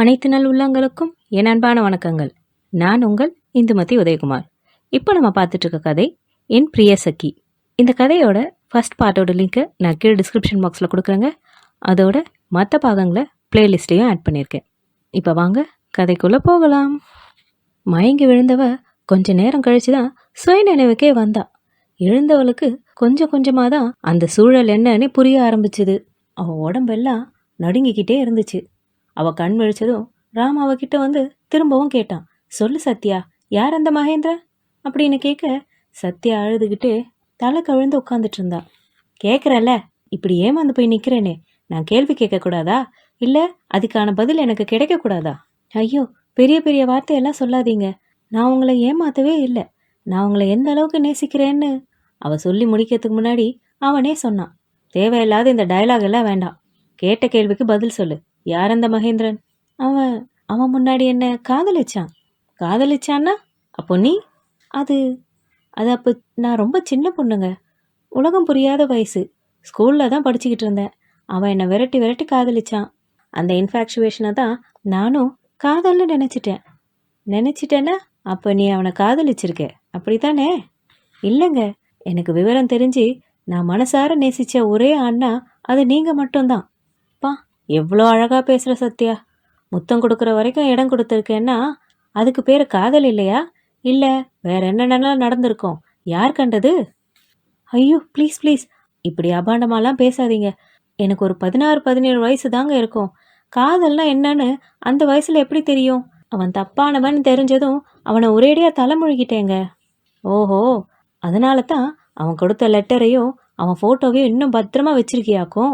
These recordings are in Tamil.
அனைத்து நல் உள்ளங்களுக்கும் என் அன்பான வணக்கங்கள். நான் உங்கள் இந்துமதி உதயகுமார். இப்போ நம்ம பார்த்துட்டு இருக்க கதை என் பிரிய சகி. இந்த கதையோட ஃபர்ஸ்ட் பார்ட்டோட லிங்க்கை நான் கீழே டிஸ்கிரிப்ஷன் பாக்ஸில் கொடுக்குறேங்க. அதோட மற்ற பாகங்களை பிளேலிஸ்ட்லேயும் ஆட் பண்ணியிருக்கேன். இப்போ வாங்க கதைக்குள்ளே போகலாம். மயங்கி விழுந்தவ கொஞ்ச நேரம் கழிச்சு தான் சுய நினைவுக்கே வந்தா. எழுந்தவளுக்கு கொஞ்சம் கொஞ்சமாக தான் அந்த சூழல் என்னன்னு புரிய ஆரம்பிச்சுது. அவள் உடம்பெல்லாம் நடுங்கிக்கிட்டே இருந்துச்சு. அவள் கண் விழிச்சதும் ராம் அவகிட்ட வந்து திரும்பவும் கேட்டான். சொல்லு சத்யா யார் அந்த மகேந்திரா? அப்படின்னு கேட்க சத்யா அழுதுகிட்டு தலை கவிழ்ந்து உட்காந்துட்டு இருந்தா. கேட்குறல்ல இப்படி ஏமாந்து போய் நிற்கிறேனே நான் கேள்வி கேட்கக்கூடாதா? இல்லை அதுக்கான பதில் எனக்கு கிடைக்கக்கூடாதா? ஐயோ பெரிய பெரிய வார்த்தையெல்லாம் சொல்லாதீங்க. நான் உங்களை ஏமாத்தவே இல்லை. நான் உங்களை எந்த அளவுக்கு நேசிக்கிறேன்னு. அவள் சொல்லி முடிக்கிறதுக்கு முன்னாடி அவனே சொன்னான். தேவையில்லாத இந்த டயலாக் எல்லாம் வேண்டாம். கேட்ட கேள்விக்கு பதில் சொல்லு. யார் அந்த மகேந்திரன்? அவன் அவன் முன்னாடி என்ன காதலிச்சான்? காதலிச்சான்னா அப்போ நீ? அது அது அப்போ நான் ரொம்ப சின்ன பொண்ணுங்க. உலகம் புரியாத வயசு. ஸ்கூலில் தான் படிச்சுக்கிட்டு இருந்தேன். அவன் என்னை விரட்டி விரட்டி காதலிச்சான். அந்த இன்ஃபாக்சுவேஷனை தான் நானும் காதல்னு நினச்சிட்டேன். நினச்சிட்டேன்னா அப்போ நீ அவனை காதலிச்சிருக்க. அப்படி தானே இல்லைங்க. எனக்கு விவரம் தெரிஞ்சு நான் மனசார நேசித்த ஒரே அண்ணா அது நீங்கள் மட்டும்தான். எவ்வளோ அழகாக பேசுகிற சத்யா? முத்தம் கொடுக்குற வரைக்கும் இடம் கொடுத்துருக்கேன்னா அதுக்கு பேர் காதல் இல்லையா? இல்லை வேற என்னென்னலாம் நடந்திருக்கோம்? யார் கண்டது? ஐயோ ப்ளீஸ் ப்ளீஸ் இப்படி அபாண்டமாலாம் பேசாதீங்க. எனக்கு ஒரு பதினாறு பதினேழு வயசு தாங்க இருக்கும். காதல்னா என்னன்னு அந்த வயசில் எப்படி தெரியும்? அவன் தப்பானவன் தெரிஞ்சதும் அவனை ஒரேடியாக தலைமொழிகிட்டேங்க. ஓஹோ அதனால தான் அவன் கொடுத்த லெட்டரையும் அவன் ஃபோட்டோவையும் இன்னும் பத்திரமா வச்சிருக்கியாக்கும்?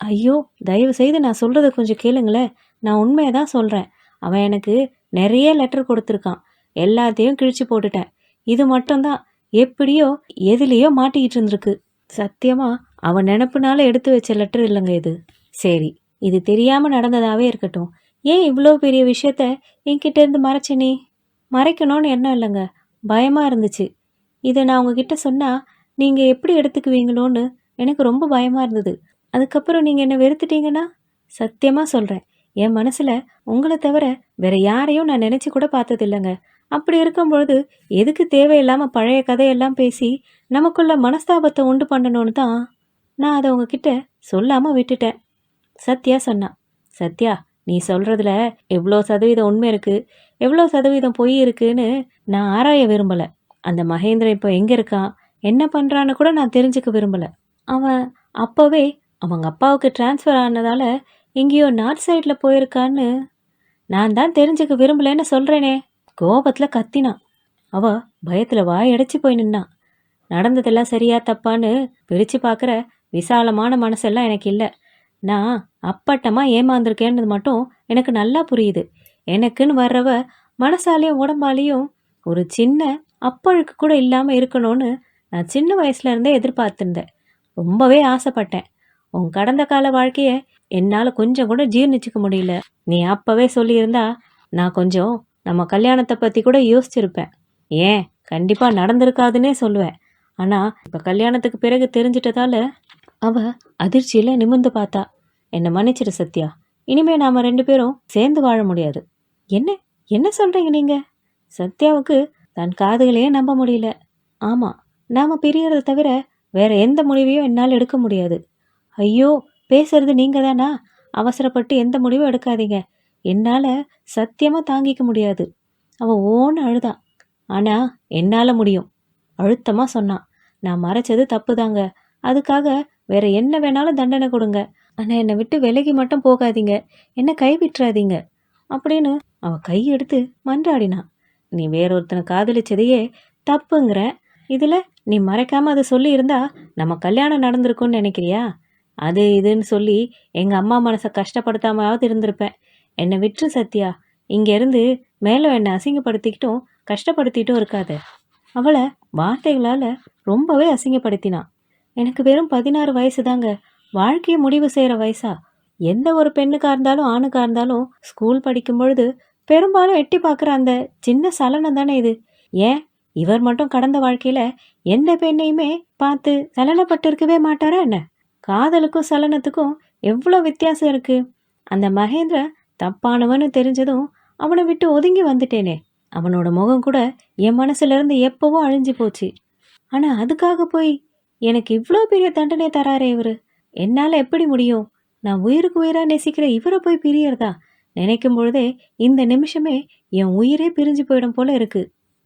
ஐயோ தயவு செய்து நான் சொல்கிறத கொஞ்சம் கேளுங்களேன். நான் உண்மையை தான் சொல்கிறேன் அவன் எனக்கு நிறைய லெட்டர் கொடுத்துருக்கான். எல்லாத்தையும் கிழிச்சு போட்டுட்டேன். இது மட்டும்தான். எப்படியோ எதுலேயோ மாட்டிக்கிட்டு இருந்திருக்கு. சத்தியமாக அவன் நினப்புனால எடுத்து வச்ச லெட்டர் இல்லைங்க இது. சரி இது தெரியாமல் நடந்ததாவே இருக்கட்டும். ஏன் இவ்வளோ பெரிய விஷயத்த என்கிட்டேருந்து மறைச்சி மறைச்ச நீ? மறைக்கணும்னு எண்ணம் இல்லைங்க. பயமாக இருந்துச்சு. இதை நான் உங்ககிட்ட சொன்னால் நீங்கள் எப்படி எடுத்துக்குவீங்களோன்னு எனக்கு ரொம்ப பயமாக இருந்தது. அதுக்கப்புறம் நீங்கள் என்னை வெறுத்துட்டீங்கன்னா? சத்தியமாக சொல்கிறேன் என் மனசில் உங்களை தவிர வேற யாரையும் நான் நினச்சி கூட பார்த்ததில்லைங்க. அப்படி இருக்கும் பொழுது எதுக்கு தேவையில்லாமல் பழைய கதையெல்லாம் பேசி நமக்குள்ள மனஸ்தாபத்தை உண்டு பண்ணணும்னு தான் நான் அதை உங்ககிட்ட சொல்லாமல் விட்டுட்டேன். சத்யா சொன்னான் சத்யா நீ சொல்கிறதுல எவ்வளோ சதவீதம் உண்மை இருக்குது எவ்வளோ சதவீதம் பொய் இருக்குன்னு நான் ஆராய விரும்பலை. அந்த மகேந்திரன் இப்போ எங்கே இருக்கான்? என்ன பண்ணுறான்னு கூட நான் தெரிஞ்சுக்க விரும்பலை. அவன் அப்போவே அவங்க அப்பாவுக்கு ட்ரான்ஸ்ஃபர் ஆனதால எங்கேயோ நார்த் சைடில் போயிருக்கான்னு நான் தான் தெரிஞ்சுக்க விரும்பலைன்னு சொல்கிறேனே கோபத்தில் கத்தினான். அவ பயத்தில் வாயடைச்சி போய் நின்னான். நடந்ததெல்லாம் சரியா தப்பான்னு பிரித்து பார்க்குற விசாலமான மனசெல்லாம் எனக்கு இல்லை. நான் அப்பட்டமாக ஏமாந்துருக்கேன்றது மட்டும் எனக்கு நல்லா புரியுது. எனக்குன்னு வர்றவ மனசாலையும் உடம்பாலையும் ஒரு சின்ன அப்பழுக்கு கூட இல்லாமல் இருக்கணும்னு நான் சின்ன வயசுலேருந்தே எதிர்பார்த்துருந்தேன். ரொம்பவே ஆசைப்பட்டேன். உன் கடந்த கால வாழ்க்கைய என்னால் கொஞ்சம் கூட ஜீர்ணிச்சுக்க முடியல. நீ அப்பவே சொல்லியிருந்தா நான் கொஞ்சம் நம்ம கல்யாணத்தை பற்றி கூட யோசிச்சிருப்பேன். ஏன்? கண்டிப்பாக நடந்திருக்காதுன்னே சொல்லுவேன். ஆனால் இப்போ கல்யாணத்துக்கு பிறகு தெரிஞ்சிட்டதால அவ அதிர்ச்சியில் நிமிர்ந்து பார்த்தா. என்னை மன்னிச்சிடு சத்யா. இனிமே நாம் ரெண்டு பேரும் சேர்ந்து வாழ முடியாது. என்ன? என்ன சொல்கிறீங்க நீங்கள் சத்யாவுக்கு தன் காதுகளையே நம்ப முடியல. ஆமாம் நாம் பிரியறதை தவிர வேற எந்த முடிவையும் என்னால் எடுக்க முடியாது. ஐயோ பேசுறது நீங்க தானா அவசரப்பட்டு எந்த முடிவும் எடுக்காதீங்க. என்னால் சத்தியமாக தாங்கிக்க முடியாது. அவன் ஓன்னு அழுதான் ஆனால் என்னால் முடியும். அழுத்தமாக சொன்னான் நான் மறைச்சது தப்பு தாங்க அதுக்காக வேற என்ன வேணாலும் தண்டனை கொடுங்க. ஆனால் என்னை விட்டு விலகி மட்டும் போகாதீங்க. என்னை கை விட்டுறாதீங்க அப்படின்னு அவன் கை எடுத்து மன்றாடினான் நீ வேறொருத்தனை காதலிச்சதையே தப்புங்கிற. இதில் நீ மறைக்காம அதை சொல்லியிருந்தா நம்ம கல்யாணம் நடந்திருக்கும்னு நினைக்கிறியா? அது இதுன்னு சொல்லி எங்கள் அம்மா மனசை கஷ்டப்படுத்தாமாவது இருந்திருப்பேன். என்னை விட்டுரு சத்யா. இங்கேருந்து மேலே மேலும் என்னை அசிங்கப்படுத்திக்கிட்டும் கஷ்டப்படுத்திட்டும் இருக்காத. அவளை வார்த்தைகளால் ரொம்பவே அசிங்கப்படுத்தினான் எனக்கு வெறும் பதினாறு வயசு தாங்க வாழ்க்கையை முடிவு செய்கிற வயசா. எந்த ஒரு பெண்ணுக்காக இருந்தாலும் ஆணுக்காக இருந்தாலும் ஸ்கூல் படிக்கும் பொழுது பெரும்பாலும் எட்டி பார்க்குற அந்த சின்ன சலனம் தானே இது. ஏன்? இவர் மட்டும் கடந்த வாழ்க்கையில் எந்த பெண்ணையுமே பார்த்து சலனப்பட்டு இருக்கவே மாட்டாரா என்ன? காதலுக்கும் சலனத்துக்கும் எவ்வளோ வித்தியாசம் இருக்கு? அந்த மகேந்திர தப்பானவன்னு தெரிஞ்சதும் அவனை விட்டு ஒதுங்கி வந்துட்டேனே. அவனோட முகம் கூட என் மனசுலேருந்து எப்போவோ அழிஞ்சு போச்சு. ஆனால் அதுக்காக போய் எனக்கு இவ்வளோ பெரிய தண்டனை தராரே இவர். என்னால் எப்படி முடியும்? நான் உயிருக்கு உயிராக நேசிக்கிற இவரை போய் பிரியறதா? நினைக்கும் பொழுதே இந்த நிமிஷமே என் உயிரே பிரிஞ்சு போயிடும் போல இருக்கு.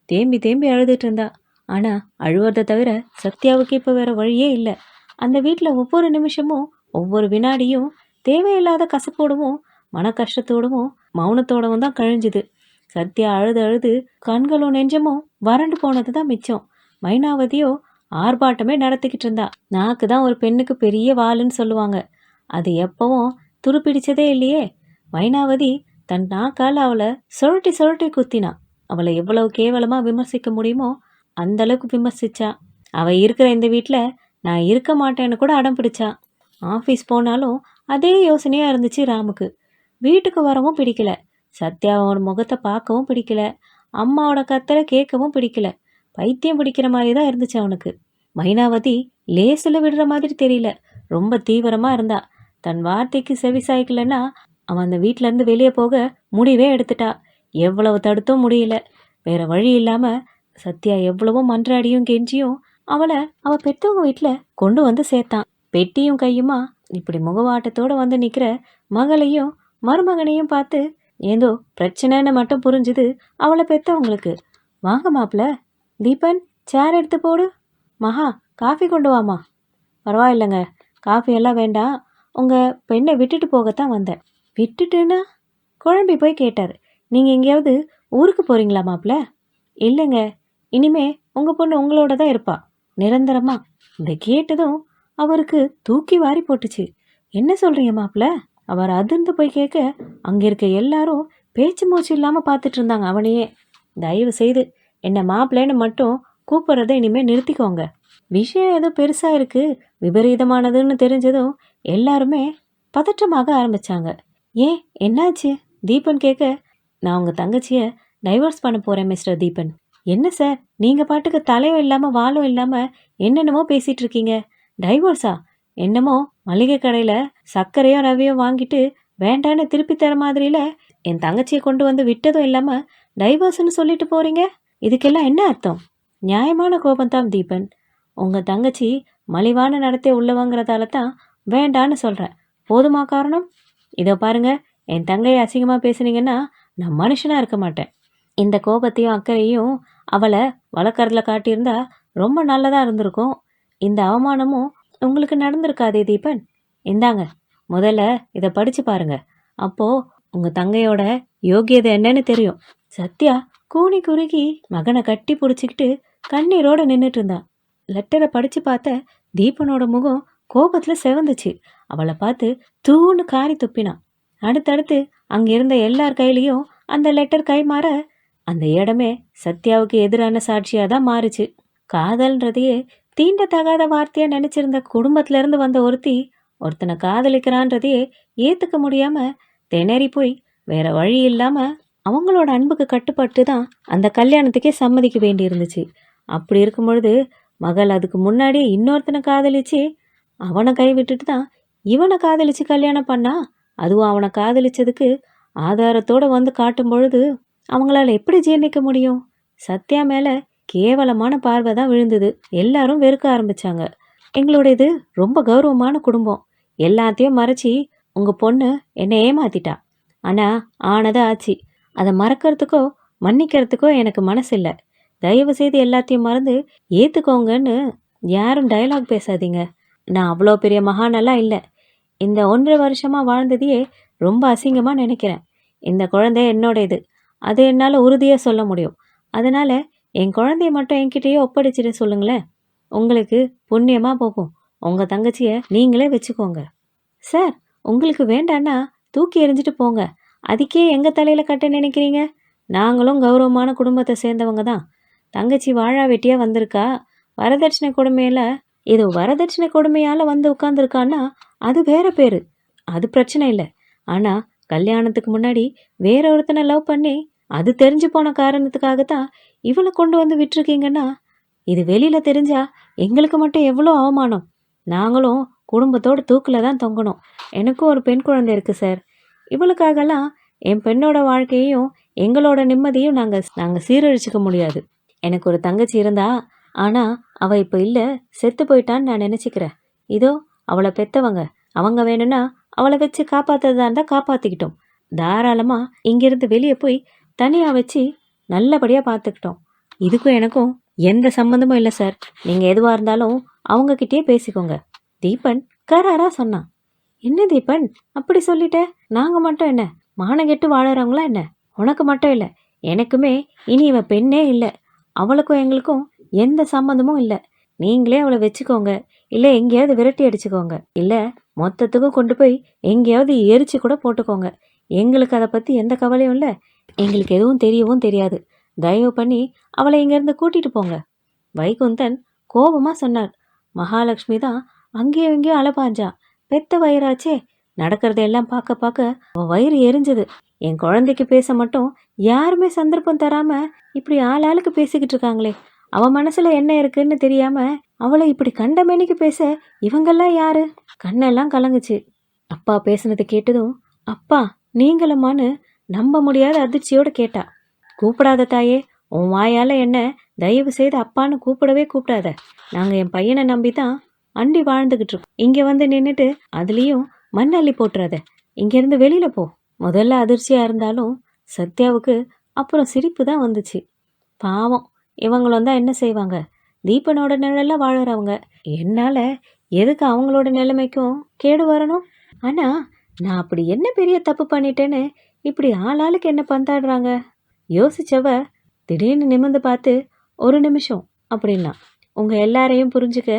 தேம்பி தேம்பி அழுதுட்டு இருந்தா. ஆனால் அழுவதை தவிர சத்யாவுக்கு இப்போ வேற வழியே இல்லை. அந்த வீட்டில் ஒவ்வொரு நிமிஷமும் ஒவ்வொரு வினாடியும் தேவையில்லாத கசப்போடவும் மன கஷ்டத்தோடவும் மௌனத்தோடவும் தான் கழிஞ்சுது. சத்யா அழுது அழுது கண்களும் நெஞ்சமும் வறண்டு போனது தான் மிச்சம். மைனாவதியோ ஆர்ப்பாட்டமே நடத்திக்கிட்டு இருந்தா. நாக்கு தான் ஒரு பெண்ணுக்கு பெரிய வாளுன்னு சொல்லுவாங்க. அது எப்பவும் துருப்பிடிச்சதே இல்லையே. மைனாவதி தன் நாக்கால் அவளை சுழட்டி சுழட்டி குத்தினா. அவளை எவ்வளவு கேவலமாக விமர்சிக்க முடியுமோ அந்த அளவுக்கு விமர்சிச்சா. அவள் இருக்கிற இந்த வீட்டில் நான் இருக்க மாட்டேன்னு கூட அடம் பிடிச்சா. ஆஃபீஸ் போனாலும் அதே யோசனையாக இருந்துச்சு ராமுக்கு. வீட்டுக்கு வரவும் பிடிக்கல. சத்யாவோட முகத்தை பார்க்கவும் பிடிக்கல. அம்மாவோட கத்தலை கேட்கவும் பிடிக்கல. பைத்தியம் பிடிக்கிற மாதிரி தான் இருந்துச்சு அவனுக்கு. மைனாவதி லேசில் விடுற மாதிரி தெரியல. ரொம்ப தீவிரமாக இருந்தா. தன் வார்த்தைக்கு செவி சாய்க்கலன்னா அவன் அந்த வீட்டிலேருந்து இருந்து வெளியே போக முடிவே எடுத்துட்டா. எவ்வளவு தடுத்தும் முடியல. வேற வழி இல்லாமல் சத்யா எவ்வளவோ மன்றாடியும் கெஞ்சியும் அவளை அவள் பெற்றவங்க வீட்டில் கொண்டு வந்து சேர்த்தான். பெட்டியும் கையுமா இப்படி முகவாட்டத்தோட வந்து நிற்கிற மகளையும் மருமகனையும் பார்த்து ஏதோ பிரச்சனைன்னு மட்டும் புரிஞ்சுது அவளை பெற்றவங்களுக்கு வாங்க மாப்ள தீபன் சேர் எடுத்து போடு. மகா காஃபி கொண்டு வாமா. பரவாயில்லைங்க காஃபி எல்லாம் வேண்டாம். உங்கள் பெண்ணை விட்டுட்டு போகத்தான் வந்தேன். விட்டுட்டுன்னா? குழம்பி போய் கேட்டார். நீங்கள் எங்கேயாவது ஊருக்கு போகிறீங்களா மாப்பிள்ள இல்லைங்க இனிமே உங்கள் பொண்ணு உங்களோட தான் இருப்பாள் நிரந்தரமா? இந்த கேட்டதும் அவருக்கு தூக்கி வாரி போட்டுச்சு. என்ன சொல்கிறீங்க மாப்பிள்ள அவர் அதிர்ந்து போய் கேட்க அங்கே இருக்க எல்லாரும் பேச்சு மூச்சு இல்லாமல் பார்த்துட்டு இருந்தாங்க அவனையே. தயவு செய்து என்னை மாப்பிள்ளைன்னு மட்டும் கூப்பிட்றதை இனிமேல் நிறுத்திக்கோங்க. விஷயம் ஏதோ பெருசாக இருக்கு விபரீதமானதுன்னு தெரிஞ்சதும் எல்லாருமே பதற்றமாக ஆரம்பிச்சாங்க. ஏன்? என்னாச்சு? தீபன் கேட்க நான் உங்கள் தங்கச்சியை டைவர்ஸ் பண்ண போகிறேன் மிஸ்டர் தீபன். என்ன சார் நீங்கள் பாட்டுக்கு தலையும் இல்லாமல் வாலும் இல்லாமல் என்னென்னமோ பேசிகிட்டு இருக்கீங்க. டைவர்ஸா என்னமோ மளிகை கடையில் சர்க்கரையோ ரவையோ வாங்கிட்டு வேண்டான்னு திருப்பி தர மாதிரியில் என் தங்கச்சியை கொண்டு வந்து விட்டதும் இல்லாமல் டைவர்ஸ்னு சொல்லிட்டு போகிறீங்க இதுக்கெல்லாம் என்ன அர்த்தம்? நியாயமான கோபந்தான் தீபன். உங்கள் தங்கச்சி மலிவான நடத்தை உள்ளவங்கிறதால தான் வேண்டான்னு சொல்கிறேன் போதுமா காரணம்? இதோ பாருங்கள் என் தங்கையை அசிங்கமாக பேசுனீங்கன்னா நான் மனுஷனாக இருக்க மாட்டேன். இந்த கோபத்தையும் அக்கறையும் அவளை வளர்க்குறதுல காட்டியிருந்தா ரொம்ப நல்லதாக இருந்திருக்கும். இந்த அவமானமும் உங்களுக்கு நடந்திருக்காதே தீபன்? இந்தாங்க முதல்ல இதை படித்து பாருங்க. அப்போது உங்கள் தங்கையோட யோகியதை என்னன்னு தெரியும். சத்யா கூனி குறுகி மகனை கட்டி பிடிச்சிக்கிட்டு கண்ணீரோடு நின்றுட்டு இருந்தான் லெட்டரை படித்து பார்த்த தீபனோட முகம் கோபத்தில் செவந்துச்சு. அவளை பார்த்து தூன்னு காரி துப்பினான் அடுத்தடுத்து அங்கே இருந்த எல்லார் கையிலையும் அந்த லெட்டர் கை மாற அந்த இடமே சத்யாவுக்கு எதிரான சாட்சியாக தான் மாறுச்சு. காதல்ன்றதையே தீண்டத்தகாத வார்த்தையாக நினச்சிருந்த குடும்பத்துலேருந்து வந்த ஒருத்தி ஒருத்தனை காதலிக்கிறான்றதையே ஏற்றுக்க முடியாமல் திணறி போய் வேற வழி இல்லாமல் அவங்களோட அன்புக்கு கட்டுப்பட்டு தான் அந்த கல்யாணத்துக்கே சம்மதிக்க வேண்டி இருந்துச்சு அப்படி இருக்கும் பொழுது மகள் அதுக்கு முன்னாடியே இன்னொருத்தனை காதலிச்சு அவனை கை விட்டுட்டு தான் இவனை காதலிச்சு கல்யாணம் பண்ணா அதுவும் அவனை காதலிச்சதுக்கு ஆதாரத்தோட வந்து காட்டும் பொழுது அவங்களால எப்படி ஜீர்ணிக்க முடியும்? சத்யா மேலே கேவலமான பார்வை தான் விழுந்தது. எல்லாரும் வெறுக்க ஆரம்பித்தாங்க எங்களோட இது ரொம்ப கௌரவமான குடும்பம். எல்லாத்தையும் மறைச்சி உங்கள் பொண்ணு என்னை ஏமாத்திட்டா. ஆனால் ஆனதை ஆச்சு. அதை மறக்கிறதுக்கோ மன்னிக்கிறதுக்கோ எனக்கு மனசு இல்லை தயவு செய்து எல்லாத்தையும் மறந்து ஏற்றுக்கோங்கன்னு யாரும் டயலாக் பேசாதீங்க. நான் அவ்வளோ பெரிய மகானெல்லாம் இல்லை. இந்த ஒன்றரை வருஷமாக வாழ்ந்ததையே ரொம்ப அசிங்கமாக நினைக்கிறேன். இந்த குழந்தை என்னோட இது அது என்னால் உறுதியாக சொல்ல முடியும். அதனால் என் குழந்தைய மட்டும் என்கிட்டயே ஒப்படைச்சிட்டு சொல்லுங்களேன். உங்களுக்கு புண்ணியமாக போகும். உங்கள் தங்கச்சியை நீங்களே வச்சுக்கோங்க. சார் உங்களுக்கு வேண்டான்னா தூக்கி எறிஞ்சிட்டு போங்க. அதுக்கே எங்கள் தலையில் கட்ட நினைக்கிறீங்க? நாங்களும் கௌரவமான குடும்பத்தை சேர்ந்தவங்க தான். தங்கச்சி வாழா வெட்டியாக வந்திருக்கா? வரதட்சணை கொடுமையில் இது வரதட்சணை கொடுமையால் வந்து உட்காந்துருக்கான்னா அது வேற பேர். அது பிரச்சனை இல்லை. ஆனால் கல்யாணத்துக்கு முன்னாடி வேற ஒருத்தனை லவ் பண்ணி அது தெரிஞ்சு போன காரணத்துக்காக தான் இவளை கொண்டு வந்து விட்டுருக்கீங்கன்னா இது வெளியில் தெரிஞ்சா எங்களுக்கு மட்டும் எவ்வளோ அவமானம். நாங்களும் குடும்பத்தோட தூக்கில் தான் தொங்கணும். எனக்கும் ஒரு பெண் குழந்தை இருக்குது சார். இவளுக்காகலாம் என் பெண்ணோட வாழ்க்கையையும் எங்களோட நிம்மதியும் நாங்கள் நாங்கள் சீரழிச்சிக்க முடியாது. எனக்கு ஒரு தங்கச்சி இருந்தா ஆனால் அவள் இப்போ இல்லை செத்து போயிட்டான்னு நான் நினச்சிக்கிறேன். இதோ அவளை பெத்தவங்க. அவங்க வேணும்னா அவளை வச்சு காப்பாற்றுறதா இருந்தால் காப்பாற்றிக்கிட்டோம் தாராளமாக இங்கேருந்து வெளியே போய் தனியாக வச்சு நல்லபடியாக பார்த்துக்கிட்டோம் இதுக்கும் எனக்கும் எந்த சம்மந்தமும் இல்லை சார். நீங்கள் எதுவாக இருந்தாலும் அவங்கக்கிட்டே பேசிக்கோங்க. தீபன் கராரா சொன்னான். என்ன தீபன்? அப்படி சொல்லிட்ட? நாங்கள் மட்டும் என்ன? மானகெட்டு வாழறவங்களா என்ன? உனக்கு மட்டும் இல்லை. எனக்குமே இனி இவ பெண்ணே இல்லை. அவளுக்கும் எங்களுக்கும் எந்த சம்மந்தமும் இல்லை. நீங்களே அவளை வச்சுக்கோங்க. இல்லை எங்கேயாவது விரட்டி அடிச்சுக்கோங்க. இல்லை மொத்தத்துக்கும் கொண்டு போய் எங்கேயாவது எரிச்சு கூட போட்டுக்கோங்க. எங்களுக்கு அதை பற்றி எந்த கவலையும் இல்லை. எங்களுக்கு எதுவும் தெரியவும் தெரியாது. தயவு பண்ணி அவளை இங்கேருந்து கூட்டிட்டு போங்க. வைகுந்தன் கோபமாக சொன்னார் மகாலட்சுமி தான் அங்கேயும் இங்கேயும் அலபாஞ்சா. பெத்த வயிறாச்சே. நடக்கிறதெல்லாம் பார்க்க பார்க்க அவன் வயிறு எரிஞ்சது. என் குழந்தைக்கு பேச மட்டும் யாருமே சந்தர்ப்பம் தராம இப்படி ஆள் ஆளுக்கு பேசிக்கிட்டு இருக்காங்களே. அவன் மனசுல என்ன இருக்குன்னு தெரியாம அவளை இப்படி கண்டமேனிக்கு பேச இவங்கெல்லாம் யாரு? கண்ணெல்லாம் கலங்குச்சு. அப்பா பேசுனது கேட்டதும் அப்பா நீங்களுமான்னு நம்ப முடியாத அதிர்ச்சியோடு கேட்டா. கூப்பிடாத தாயே உன் வாயால் என்ன தயவு செய்து அப்பான்னு கூப்பிடவே கூப்பிடாத. நாங்கள் என் பையனை நம்பி தான் அண்டி வாழ்ந்துக்கிட்டு இருக்கோம். இங்கே வந்து நின்றுட்டு அதுலேயும் மண் அள்ளி போட்டுறாத. இங்கேருந்து வெளியில் போ. முதல்ல அதிர்ச்சியாக இருந்தாலும் சத்யாவுக்கு அப்புறம் சிரிப்பு தான் வந்துச்சு. பாவம் இவங்களும் தான் என்ன செய்வாங்க? தீபனோட நிழல்ல வாழறவங்க. என்னால் எதுக்கு அவங்களோட நிலைமைக்கும் கேடு வரணும்? ஆனால் நான் அப்படி என்ன பெரிய தப்பு பண்ணிட்டேன்னு இப்படி ஆளாளுக்கு என்ன பந்தாடுறாங்க? யோசிச்சவ திடீர்னு நிமிர்ந்து பார்த்து ஒரு நிமிஷம் அப்படின்னா உங்கள் எல்லாரையும் புரிஞ்சுக்க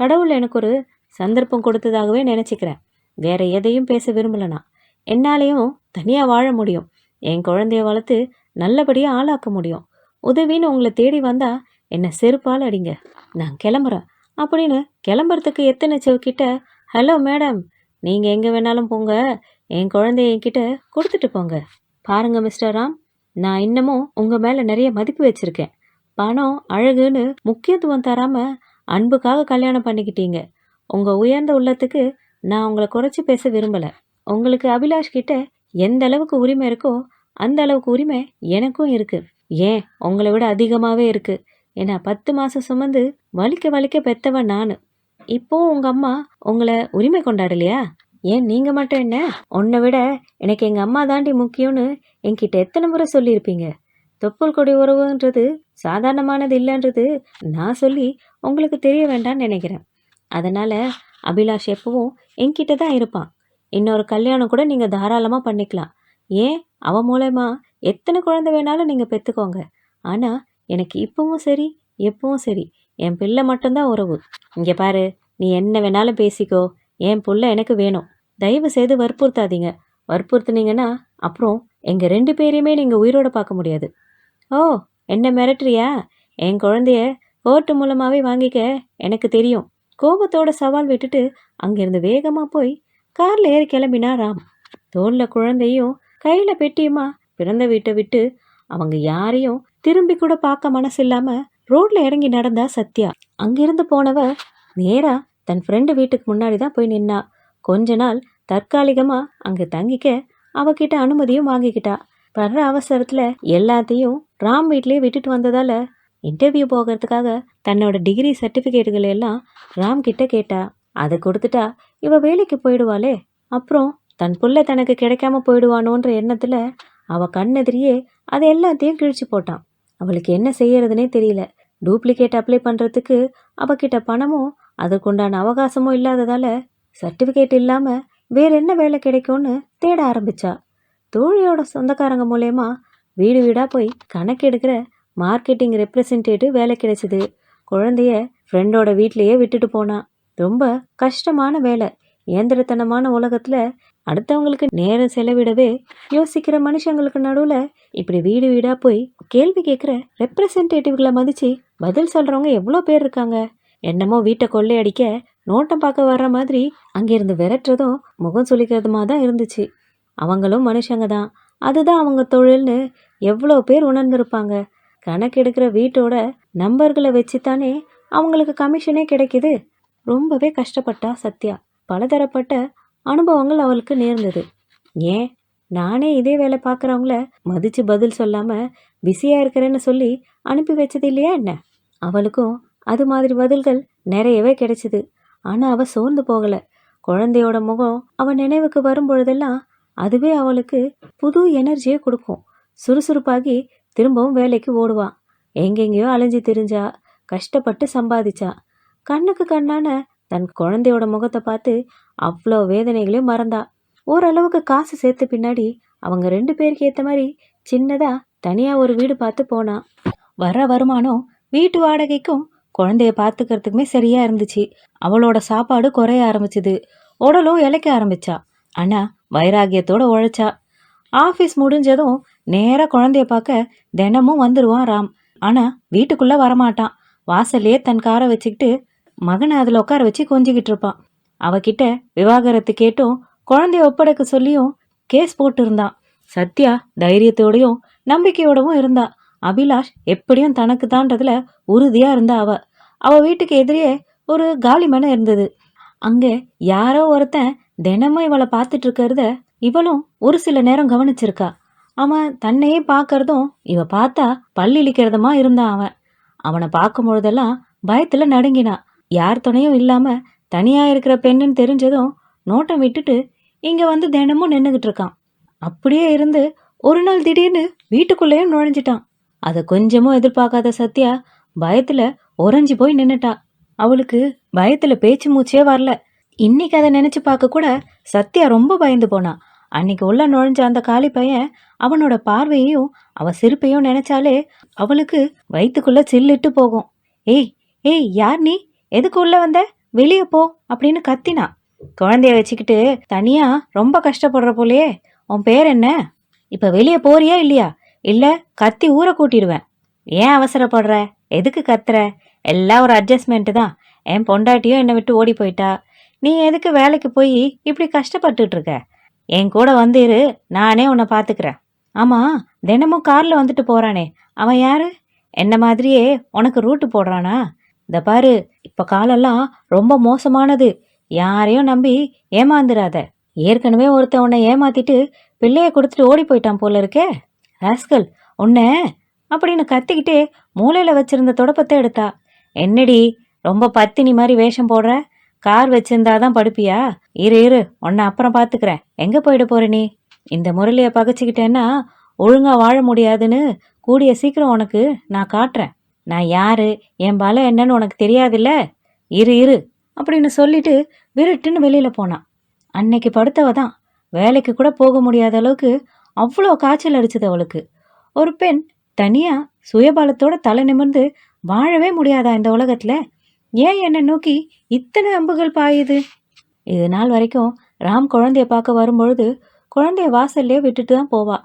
கடவுள் எனக்கு ஒரு சந்தர்ப்பம் கொடுத்ததாகவே நினச்சிக்கிறேன். வேற எதையும் பேச விரும்பலனா என்னாலையும் தனியாக வாழ முடியும். என் குழந்தைய வளர்த்து நல்லபடியாக ஆளாக்க முடியும். உதவின்னு உங்களை தேடி வந்தால் என்னை செருப்பால் அடிங்க. நான் கிளம்புறேன் அப்படின்னு கிளம்புறதுக்கு எத்தனை செவ்கிட்ட ஹலோ மேடம் நீங்கள் எங்கே வேணாலும் போங்க. என் குழந்தைய என்கிட்ட கொடுத்துட்டு போங்க. பாருங்க மிஸ்டர் ராம் நான் இன்னமும் உங்கள் மேலே நிறைய மதிப்பு வச்சுருக்கேன். பணம் அழகுன்னு முக்கியத்துவம் தராமல் அன்புக்காக கல்யாணம் பண்ணிக்கிட்டீங்க. உங்கள் உயர்ந்த உள்ளத்துக்கு நான் உங்களை குறைச்சி பேச விரும்பலை. உங்களுக்கு அபிலாஷ் கிட்ட எந்த அளவுக்கு உரிமை இருக்கோ அந்த அளவுக்கு உரிமை எனக்கும் இருக்குது ஏன்? உங்களை விட அதிகமாகவே இருக்குது ஏன்னா பத்து மாதம் சுமந்து வலிக்க வலிக்க பெத்தவன் நான். இப்போ உங்கள் அம்மா உங்களை உரிமை கொண்டாடலையா? ஏன் நீங்கள் மட்டும் என்ன? உன்னை விட எனக்கு எங்கள் அம்மா தாண்டி முக்கியம்னு என்கிட்ட எத்தனை முறை சொல்லியிருப்பீங்க? தொப்புள் கொடி உறவுன்றது சாதாரணமானது இல்லைன்றது நான் சொல்லி உங்களுக்கு தெரிய வேண்டாம்னு நினைக்கிறேன். அதனால் அபிலாஷ் எப்பவும் என்கிட்ட தான் இருப்பான். இன்னொரு கல்யாணம் கூட நீங்கள் தாராளமாக பண்ணிக்கலாம். ஏன்? அவன் மூலயமா எத்தனை குழந்தை வேணாலும் நீங்கள் பெற்றுக்கோங்க ஆனால் எனக்கு இப்பவும் சரி எப்பவும் சரி. என் பிள்ளை மட்டும்தான் உறவு. இங்கே பாரு நீ என்ன வேணாலும் பேசிக்கோ. என் புள்ள எனக்கு வேணும். தயவு செய்து வற்புறுத்தாதீங்க. வற்புறுத்துனீங்கன்னா அப்புறம் எங்கள் ரெண்டு பேரையுமே நீங்கள் உயிரோடு பார்க்க முடியாது. ஓ என்ன மிரட்டுறியா? என் குழந்தைய கோர்ட்டு மூலமாகவே வாங்கிக்க எனக்கு தெரியும். கோபத்தோட சவால் விட்டுட்டு அங்கிருந்து வேகமாக போய் காரில் ஏறி கிளம்பினா ராம். தோளில் குழந்தையும் கையில் பெட்டியுமா பிறந்த வீட்டை விட்டு அவங்க யாரையும் திரும்பி கூட பார்க்க மனசு இல்லாமல் ரோட்டில் இறங்கி நடந்தா சத்யா. அங்கிருந்து போனவ நேராக தன் ஃப்ரெண்டு வீட்டுக்கு முன்னாடி தான் போய் நின்னா. கொஞ்ச நாள் தற்காலிகமாக அங்கே தங்கிக்க அவகிட்ட அனுமதியும் வாங்கிக்கிட்டா. வர்ற அவசரத்தில் எல்லாத்தையும் ராம் வீட்லேயே விட்டுட்டு வந்ததால் இன்டர்வியூ போகிறதுக்காக தன்னோட டிகிரி சர்டிஃபிகேட்டுகள் எல்லாம் ராம் கிட்ட கேட்டா. அதை கொடுத்துட்டா இவ வேலைக்கு போயிடுவாளே. அப்புறம் தன் புள்ள தனக்கு கிடைக்காம போயிடுவானோன்ற எண்ணத்தில் அவ கண்ணெதிரியே அதை எல்லாத்தையும் கிழிச்சு போட்டான். அவளுக்கு என்ன செய்யறதுனே தெரியல. டூப்ளிகேட் அப்ளை பண்ணுறதுக்கு அவகிட்ட பணமும் அதுக்குண்டான அவகாசமும் இல்லாததால் சர்டிஃபிகேட் இல்லாமல் வேற என்ன வேலை கிடைக்கும்னு தேட ஆரம்பித்தா தோழியோட சொந்தக்காரங்க மூலயமா வீடு வீடாக போய் கணக்கெடுக்கிற மார்க்கெட்டிங் ரெப்ரசன்டேட்டிவ் வேலை கிடைச்சிது. குழந்தைய ஃப்ரெண்டோட வீட்லேயே விட்டுட்டு போனான் ரொம்ப கஷ்டமான வேலை. இயந்திரத்தனமான உலகத்தில் அடுத்தவங்களுக்கு நேரம் செலவிடவே யோசிக்கிற மனுஷங்களுக்கு நடுவில் இப்படி வீடு வீடாக போய் கேள்வி கேட்குற ரெப்ரசன்டேட்டிவ்களை மதித்து பதில் சொல்கிறவங்க எவ்வளோ பேர் இருக்காங்க? என்னமோ வீட்டை கொள்ளையடிக்க நோட்டம் பார்க்க வர்ற மாதிரி அங்கிருந்து விரட்டுறதும் முகம் சுளிக்கிறதுமா தான் இருந்துச்சு. அவங்களும் மனுஷங்க தான். அதுதான் அவங்க தொழில்னு எவ்வளோ பேர் உணர்ந்திருப்பாங்க. கணக்கெடுக்கிற வீட்டோட நம்பர்களை வச்சு தானே அவங்களுக்கு கமிஷனே கிடைக்குது. ரொம்பவே கஷ்டப்பட்டா சத்யா. பலதரப்பட்ட அனுபவங்கள் அவளுக்கு நேர்ந்தது. ஏன்? நானே இதே வேலை பார்க்குறவங்கள மதித்து பதில் சொல்லாமல் பிஸியாக இருக்கிறேன்னு சொல்லி அனுப்பி வச்சது இல்லையா என்ன? அவளுக்கும் அது மாதிரி பதில்கள் நிறையவே கிடைச்சிது. ஆனால் அவள் சோர்ந்து போகலை. குழந்தையோட முகம் அவன் நினைவுக்கு வரும் பொழுதெல்லாம் அதுவே அவளுக்கு புது எனர்ஜியை கொடுக்கும். சுறுசுறுப்பாகி திரும்பவும் வேலைக்கு ஓடுவா. எங்கெங்கேயோ அலைஞ்சு திரிஞ்சா கஷ்டப்பட்டு சம்பாதிச்சா. கண்ணுக்கு கண்ணான தன் குழந்தையோட முகத்தை பார்த்து அவ்வளோ வேதனைகளையும் மறந்தா. ஓரளவுக்கு காசு சேர்த்த பின்னாடி அவங்க ரெண்டு பேருக்கு ஏற்ற மாதிரி சின்னதாக தனியாக ஒரு வீடு பார்த்து போனான் வர்ற வருமானம் வீட்டு வாடகைக்கும் குழந்தைய பார்த்துக்கிறதுக்குமே சரியா இருந்துச்சு. அவளோட சாப்பாடு குறைய ஆரம்பிச்சுது. உடலும் இழைக்க ஆரம்பிச்சா. ஆனா வைராகியத்தோட உழைச்சா. ஆஃபீஸ் முடிஞ்சதும் நேராக குழந்தைய பார்க்க தினமும் வந்துருவான் ராம். ஆனா வீட்டுக்குள்ள வரமாட்டான். வாசல்லையே தன் காரை வச்சுக்கிட்டு மகனை அதில் உட்கார வச்சு கொஞ்சிக்கிட்டு இருப்பான். அவகிட்ட விவாகரத்து கேட்டும் குழந்தைய ஒப்படைக்க சொல்லியும் கேஸ் போட்டு இருந்தான் சத்யா தைரியத்தோடையும் நம்பிக்கையோடவும் இருந்தா. அபிலாஷ் எப்படியும் தனக்கு தான்றதுல உறுதியா இருந்தா அவ. அவ வீட்டுக்கு எதிரே ஒரு காலி மனை இருந்தது. அங்க யாரோ ஒருத்தன் தினமும் இவளை பார்த்துட்டு இருக்கிறத இவளும் ஒரு சில நேரம் கவனிச்சிருக்கா. அவன் தன்னையே பார்க்கறதும் இவ பார்த்தா பள்ளி இழிக்கிறதுமா இருந்தான் அவன் அவனை பார்க்கும்பொழுதெல்லாம் பயத்தில் பயத்துல யார் துணையும் இல்லாம தனியா இருக்கிற பெண்ணுன்னு தெரிஞ்சதும் நோட்டம் விட்டுட்டு இங்க வந்து தினமும் நின்றுக்கிட்டு இருக்கான். அப்படியே இருந்து ஒரு நாள் திடீர்னு வீட்டுக்குள்ளேயும் நுழைஞ்சிட்டான். அதை கொஞ்சமும் எதிர்பார்க்காத சத்யா பயத்துல உறைஞ்சி போய் நின்னுட்டா. அவளுக்கு பயத்துல பேச்சு மூச்சே வரல. இன்னைக்கு அதை நினைச்சு பார்க்க கூட சத்யா ரொம்ப பயந்து போனா. அன்னைக்கு உள்ள நுழைஞ்ச அந்த காளி பையன் அவனோட பார்வையையும் அவ சிரிப்பையும் நினைச்சாலே அவளுக்கு வயிற்றுக்குள்ள சில்லிட்டு போகும். ஏய் ஏய் யார் நீ? எதுக்கு உள்ள வந்த? வெளியே போ அப்படின்னு கத்தினா. குழந்தைய வச்சுக்கிட்டு தனியா ரொம்ப கஷ்டப்படுற போலயே உன் பேர் என்ன? இப்ப வெளியே போறியா இல்லையா? இல்ல கத்தி ஊற கூட்டிடுவேன். ஏன் அவசரப்படுற? எதுக்கு கத்துற? எல்லாம் ஒரு அட்ஜஸ்ட்மெண்ட்டு தான். என் பொண்டாட்டியும் என்னை விட்டு ஓடி போயிட்டா. நீ எதுக்கு வேலைக்கு போய் இப்படி கஷ்டப்பட்டுட்டு இருக்க? என் கூட வந்துரு நானே உன்னை பார்த்துக்கிறேன் ஆமாம் தினமும் காரில் வந்துட்டு போகிறானே அவன் யாரு? என்ன மாதிரியே உனக்கு ரூட்டு போடுறானா? இந்த பாரு இப்போ காலெல்லாம் ரொம்ப மோசமானது. யாரையும் நம்பி ஏமாந்துடாத ஏற்கனவே ஒருத்தன் உன்னை ஏமாத்திட்டு பிள்ளைய கொடுத்துட்டு ஓடி போயிட்டான் போல இருக்கே. ராஸ்கல் உன்ன அப்படின்னு கத்திக்கிட்டே மூளையில் வச்சிருந்த தொடப்பத்தை எடுத்தா. என்னடி ரொம்ப பத்தினி மாதிரி வேஷம் போடுற? கார் வச்சிருந்தாதான் படுப்பியா? இரு இரு உன்னை அப்புறம் பாத்துக்கிறேன். எங்க போயிட போற நீ? இந்த முரளிய பகைச்சுக்கிட்டேன்னா ஒழுங்கா வாழ முடியாதுன்னு கூடிய சீக்கிரம் உனக்கு நான் காட்டுறேன். நான் யாரு? என் பலம் என்னன்னு உனக்கு தெரியாதுல்ல? இரு இரு அப்படின்னு சொல்லிட்டு விருட்டுன்னு வெளியில போனான். அன்னைக்கு படுத்தவ தான். வேலைக்கு கூட போக முடியாத அளவுக்கு அவ்வளோ காய்ச்சல் அடிச்சது அவளுக்கு. ஒரு பெண் தனியா சுயபாலத்தோட தலை நிமிர்ந்து வாழவே முடியாதா இந்த உலகத்துல? ஏன் என்னை நோக்கி இத்தனை அம்புகள் பாயுது? இது நாள் வரைக்கும் ராம் குழந்தைய பார்க்க வரும்பொழுது குழந்தைய வாசல்லே விட்டுட்டு தான் போவா.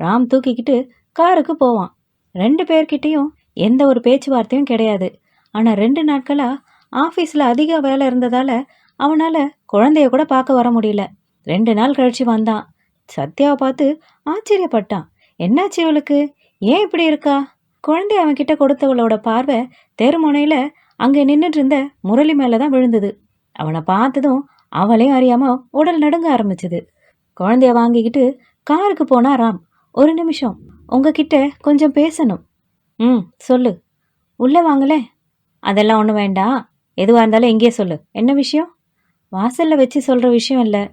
ராம் தூக்கிக்கிட்டு காருக்கு போவான். ரெண்டு பேர்கிட்டையும் எந்த ஒரு பேச்சுவார்த்தையும் கிடையாது. ஆனால் ரெண்டு நாட்களாக ஆஃபீஸில் அதிக வேலை இருந்ததால் அவனால் குழந்தைய கூட பார்க்க வர முடியல. ரெண்டு நாள் கழிச்சு வந்தான். சத்யாவை பார்த்து ஆச்சரியப்பட்டான். என்னாச்சு இவளுக்கு? ஏன் இப்படி இருக்கா? குழந்தைய அவன்கிட்ட கொடுத்தவளோட பார்வை தெருமுனையில் அங்கே நின்றுட்டு இருந்த முரளி மேலதான் விழுந்தது. அவனை பார்த்ததும் அவளையும் அறியாமல் உடல் நடுங்க ஆரம்பிச்சது. குழந்தைய வாங்கிக்கிட்டு காருக்கு போனா ராம் ஒரு நிமிஷம். உங்ககிட்ட கொஞ்சம் பேசணும். ம் சொல்லு. உள்ளே வாங்களே அதெல்லாம் ஒன்றும் வேண்டாம். எதுவாக இருந்தாலும் இங்கேயே சொல்லு. என்ன விஷயம்? வாசலில் வச்சு சொல்கிற விஷயம் இல்லை.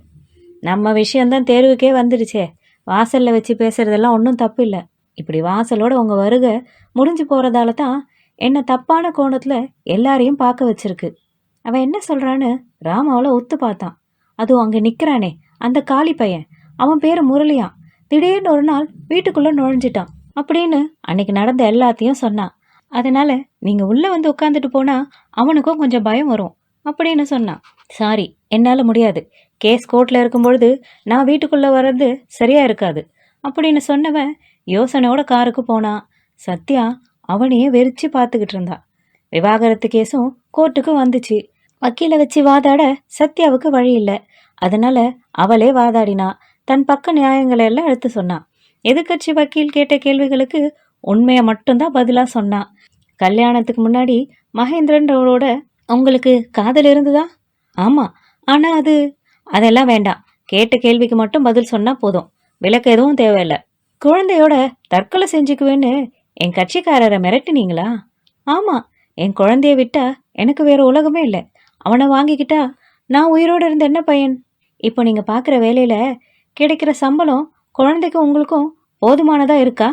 நம்ம விஷயம்தான் தேர்வுக்கே வந்துடுச்சே. வாசலில் வச்சு பேசுகிறதெல்லாம் ஒன்றும் தப்பு இல்லை. இப்படி வாசலோட உங்கள் வருகை முடிஞ்சு போகிறதால தான் என்னை தப்பான கோணத்தில் எல்லாரையும் பார்க்க வச்சிருக்கு. அவன் என்ன சொல்கிறான்னு ராமாவில் ஒத்து பார்த்தான். அதுவும் அங்கே நிற்கிறானே அந்த காளி பையன். அவன் பேர் முரளியான் திடீர்னு ஒரு நாள் வீட்டுக்குள்ளே நுழைஞ்சிட்டான் அப்படின்னு அன்னைக்கு நடந்த எல்லாத்தையும் சொன்னான். அதனால் நீங்கள் உள்ளே வந்து உட்காந்துட்டு போனால் அவனுக்கும் கொஞ்சம் பயம் வரும் அப்படின்னு சொன்னான். சாரி என்னால் முடியாது. கேஸ் கோர்ட்டில் இருக்கும்பொழுது நான் வீட்டுக்குள்ளே வர்றது சரியாக இருக்காது அப்படின்னு சொன்னவன் யோசனையோட காருக்கு போனான் சத்யா அவனையே வெறிச்சு பார்த்துக்கிட்டு இருந்தா. விவாகரத்து கேஸும் கோர்ட்டுக்கு வந்துச்சு. வக்கீல வச்சு வாதாட சத்யாவுக்கு வழி இல்லை. அதனால அவளே வாதாடினா தன் பக்க நியாயங்களை எல்லாம் எடுத்து சொன்னான் எதிர்கட்சி வக்கீல் கேட்ட கேள்விகளுக்கு உண்மையை மட்டும்தான் பதிலாக சொன்னான் கல்யாணத்துக்கு முன்னாடி மகேந்திரன்றவரோட உங்களுக்கு காதல் இருந்ததா? ஆமாம் ஆனால் அது அதெல்லாம் வேண்டாம். கேட்ட கேள்விக்கு மட்டும் பதில் சொன்னால் போதும். விளக்கு எதுவும் தேவையில்லை. குழந்தையோட தற்கொலை செஞ்சுக்குவேன்னு என் கட்சிக்காரரை மிரட்டினீங்களா? ஆமாம் என் குழந்தைய விட்டா எனக்கு வேற உலகமே இல்லை. அவனை வாங்கிக்கிட்டா நான் உயிரோடு இருந்த என்ன பையன்? இப்போ நீங்கள் பார்க்குற வேலையில் கிடைக்கிற சம்பளம் குழந்தைக்கு உங்களுக்கும் போதுமானதாக இருக்கா?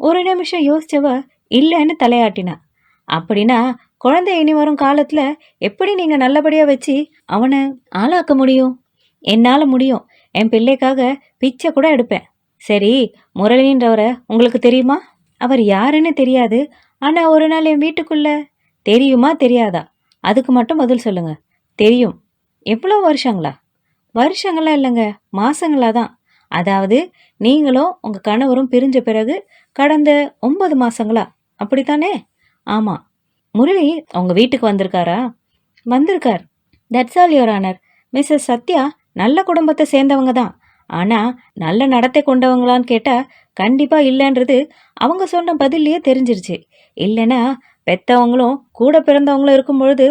ஒரு நிமிஷம் யோசிச்சவ இல்லைன்னு தலையாட்டினா. அப்படின்னா குழந்தை இனி வரும் காலத்தில் எப்படி நீங்கள் நல்லபடியாக வச்சு அவனை ஆளாக்க முடியும்? என்னால் முடியும். என் பிள்ளைக்காக பிச்சை கூட எடுப்பேன். சரி முரளின்றவரை உங்களுக்கு தெரியுமா? அவர் யாருன்னு தெரியாது. ஆனால் ஒரு நாள் என் வீட்டுக்குள்ள தெரியுமா தெரியாதா? அதுக்கு மட்டும் பதில் சொல்லுங்க. தெரியும். எவ்வளோ வருஷங்களா? வருஷங்களா இல்லைங்க மாசங்களா தான் அதாவது நீங்களும் உங்கள் கணவரும் பிரிஞ்ச பிறகு கடந்த ஒன்பது மாசங்களா? அப்படித்தானே? ஆமாம் முரளி உங்க வீட்டுக்கு வந்திருக்காரா? வந்திருக்கார். That's all your honour Mrs Sathya நல்ல குடும்பத்தை சேர்ந்தவங்க தான் ஆனால் நல்ல நடத்தை கொண்டவங்களான்னு கேட்டால் கண்டிப்பாக இல்லைன்றது அவங்க சொன்ன பதிலையே தெரிஞ்சிருச்சு. இல்லைன்னா பெத்தவங்களும் கூட பிறந்தவங்களும் இருக்கும் பொழுது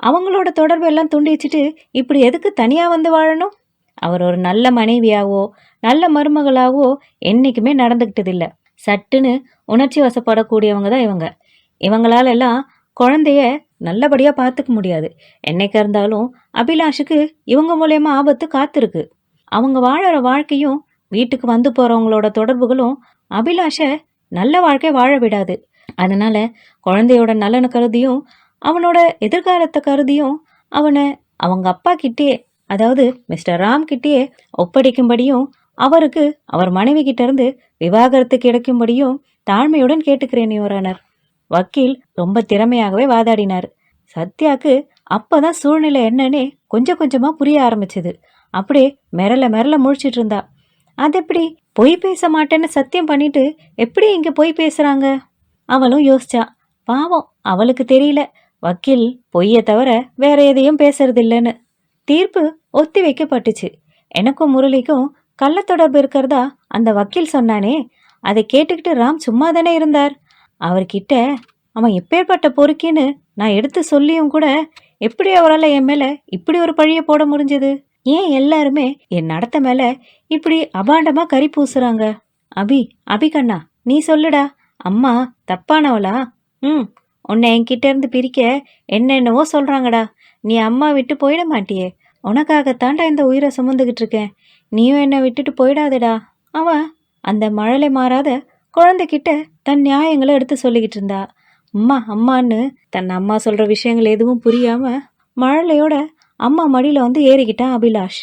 அவங்களோட தொடர்பு எல்லாம் துண்டி வச்சுட்டு இப்படி எதுக்கு தனியாக வந்து வாழணும்? அவர் ஒரு நல்ல மனைவியாவோ நல்ல மருமகளாவோ என்றைக்குமே நடந்துக்கிட்டது இல்லை சட்டுன்னு உணர்ச்சி வசப்படக்கூடியவங்க தான் இவங்க. இவங்களால எல்லாம் குழந்தைய நல்லபடியாக பார்த்துக்க முடியாது. என்னைக்கா இருந்தாலும் அபிலாஷுக்கு இவங்க மூலயமா ஆபத்து காத்திருக்கு. அவங்க வாழற வாழ்க்கையும் வீட்டுக்கு வந்து போகிறவங்களோட தொடர்புகளும் அபிலாஷை நல்ல வாழ்க்கை வாழ விடாது. அதனால குழந்தையோட நலனை கருதியும் அவனோட எதிர்காலத்தை கருதியும் அவனை அவங்க அப்பா கிட்டே அதாவது மிஸ்டர் ராம் கிட்டே ஒப்படைக்கும்படியும் அவருக்கு அவர் மனைவி கிட்ட இருந்து விவாகரத்து கிடைக்கும்படியும் தாழ்மையுடன் கேட்டுக்கிறேன் யுவரானர் வக்கீல் ரொம்ப திறமையாகவே வாதாடினார். சத்யாக்கு அப்பதான் சூழ்நிலை என்னன்னே கொஞ்சம் கொஞ்சமா புரிய ஆரம்பிச்சது. அப்படியே மெரல மெரல முழிச்சிட்டு இருந்தா. அது எப்படி பொய் பேச மாட்டேன்னு சத்தியம் பண்ணிட்டு எப்படி இங்க பொய் பேசுறாங்க? அவளும் யோசிச்சா. பாவம் அவளுக்கு தெரியல. வக்கீல் பொய்யை தவிர வேற எதையும் பேசுறதில்லைன்னு. தீர்ப்பு ஒத்தி வைக்கப்பட்டுச்சு. எனக்கும் முரளிக்கும் கள்ள தொடர்பு இருக்கிறதா அந்த வக்கீல் சொன்னானே. அதை கேட்டுக்கிட்டு ராம் சும்மா தானே இருந்தார். அவர்கிட்ட அவன் எப்பேற்பட்ட பொறுக்கின்னு நான் எடுத்து சொல்லியும் கூட எப்படி அவரால் என் மேலே இப்படி ஒரு பழிய போட முடிஞ்சது? ஏன் எல்லாருமே என் நடத்த மேல இப்படி அபாண்டமா கறி பூசுறாங்க? அபி அபி கண்ணா நீ சொல்லுடா. அம்மா தப்பானவளா? ம் உன்னை என்கிட்ட இருந்து பிரிக்க என்னென்னவோ சொல்றாங்கடா. நீ அம்மா விட்டு போயிட மாட்டியே. உனக்காகத்தாண்டா இந்த உயிரை சுமந்துக்கிட்டு இருக்கேன். நீயும் என்னை விட்டுட்டு போயிடாதடா. அவன் அந்த மழலை மாறாத குழந்தைகிட்ட தன் நியாயங்களை எடுத்து சொல்லிக்கிட்டு இருந்தா. அம்மா அம்மான்னு தன் அம்மா சொல்ற விஷயங்கள் எதுவும் புரியாம மழலையோட அம்மா மடியில் வந்து ஏறிக்கிட்டான் அபிலாஷ்.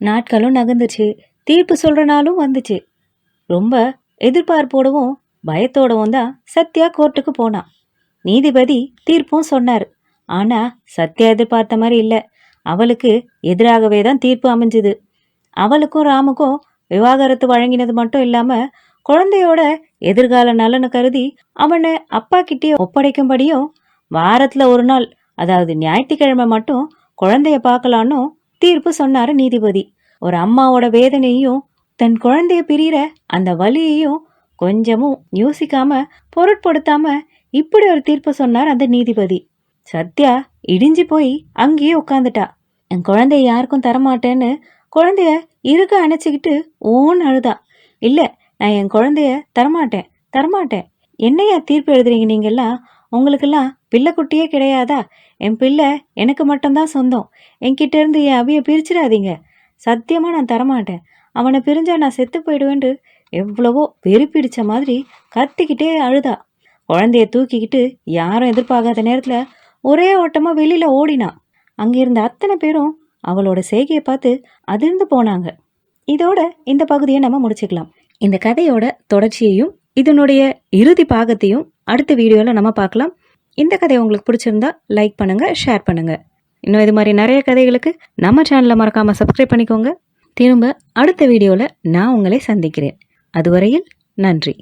நாட்களும் நகர்ந்துச்சு. தீர்ப்பு சொல்கிற நாளும் வந்துச்சு. ரொம்ப எதிர்பார்ப்போடவும் பயத்தோடவும் தான் சத்யா கோர்ட்டுக்கு போனான். நீதிபதி தீர்ப்பும் சொன்னார். ஆனால் சத்யா எதிர்பார்த்த மாதிரி இல்லை. அவளுக்கு எதிராகவே தான் தீர்ப்பு அமைஞ்சுது. அவளுக்கும் ராமுக்கும் விவாகரத்து வழங்கினது மட்டும் இல்லாமல் குழந்தையோட எதிர்கால நலனை கருதி அவனை அப்பா கிட்டே ஒப்படைக்கும்படியும் வாரத்தில் ஒரு நாள் அதாவது ஞாயிற்றுக்கிழமை மட்டும் குழந்தைய பார்க்கலான்னு தீர்ப்பு சொன்னாரு நீதிபதி. ஒரு அம்மாவோட வேதனையும் தன் குழந்தைய பிரியிற அந்த வலியையும் கொஞ்சமும் யோசிக்காம பொருட்படுத்தாம இப்படி ஒரு தீர்ப்பு சொன்னார் அந்த நீதிபதி. சத்யா இடிஞ்சு போய் அங்கேயே உட்காந்துட்டா என் குழந்தைய யாருக்கும் தரமாட்டேன்னு குழந்தைய இருக்க அணைச்சிக்கிட்டு ஓன்னு அழுதா. இல்ல நான் என் குழந்தைய தரமாட்டேன் தரமாட்டேன். என்னையா தீர்ப்பு எழுதுறீங்க நீங்கெல்லாம்? உங்களுக்கெல்லாம் பிள்ளைக்குட்டியே கிடையாதா? என் பிள்ளை எனக்கு மட்டும்தான் சொந்தம். என்கிட்டேருந்து என் அவியை பிரிச்சிடாதீங்க. சத்தியமாக நான் தரமாட்டேன். அவனை பிரிஞ்சா நான் செத்து போயிடுவேன்ட்டு எவ்வளவோ வெறி பிடிச்ச மாதிரி கத்திக்கிட்டே அழுதா. குழந்தைய தூக்கிக்கிட்டு யாரும் எதிர்பார்க்காத நேரத்தில் ஒரே ஓட்டமாக வெளியில் ஓடினான் அங்கிருந்த அத்தனை பேரும் அவளோட செய்கையை பார்த்து அதிர்ந்து போனாங்க. இதோட இந்த பகுதியை நம்ம முடிச்சுக்கலாம். இந்த கதையோட தொடர்ச்சியையும் இதனுடைய இறுதி பாகத்தையும் அடுத்த வீடியோவில் நம்ம பார்க்கலாம். இந்த கதை உங்களுக்கு பிடிச்சிருந்தா லைக் பண்ணுங்கள் ஷேர் பண்ணுங்கள் இன்னும் இது மாதிரி நிறைய கதைகளுக்கு நம்ம சேனலை மறக்காமல் சப்ஸ்கிரைப் பண்ணிக்கோங்க. திரும்ப அடுத்த வீடியோவில் நான் உங்களை சந்திக்கிறேன். அதுவரையில் நன்றி.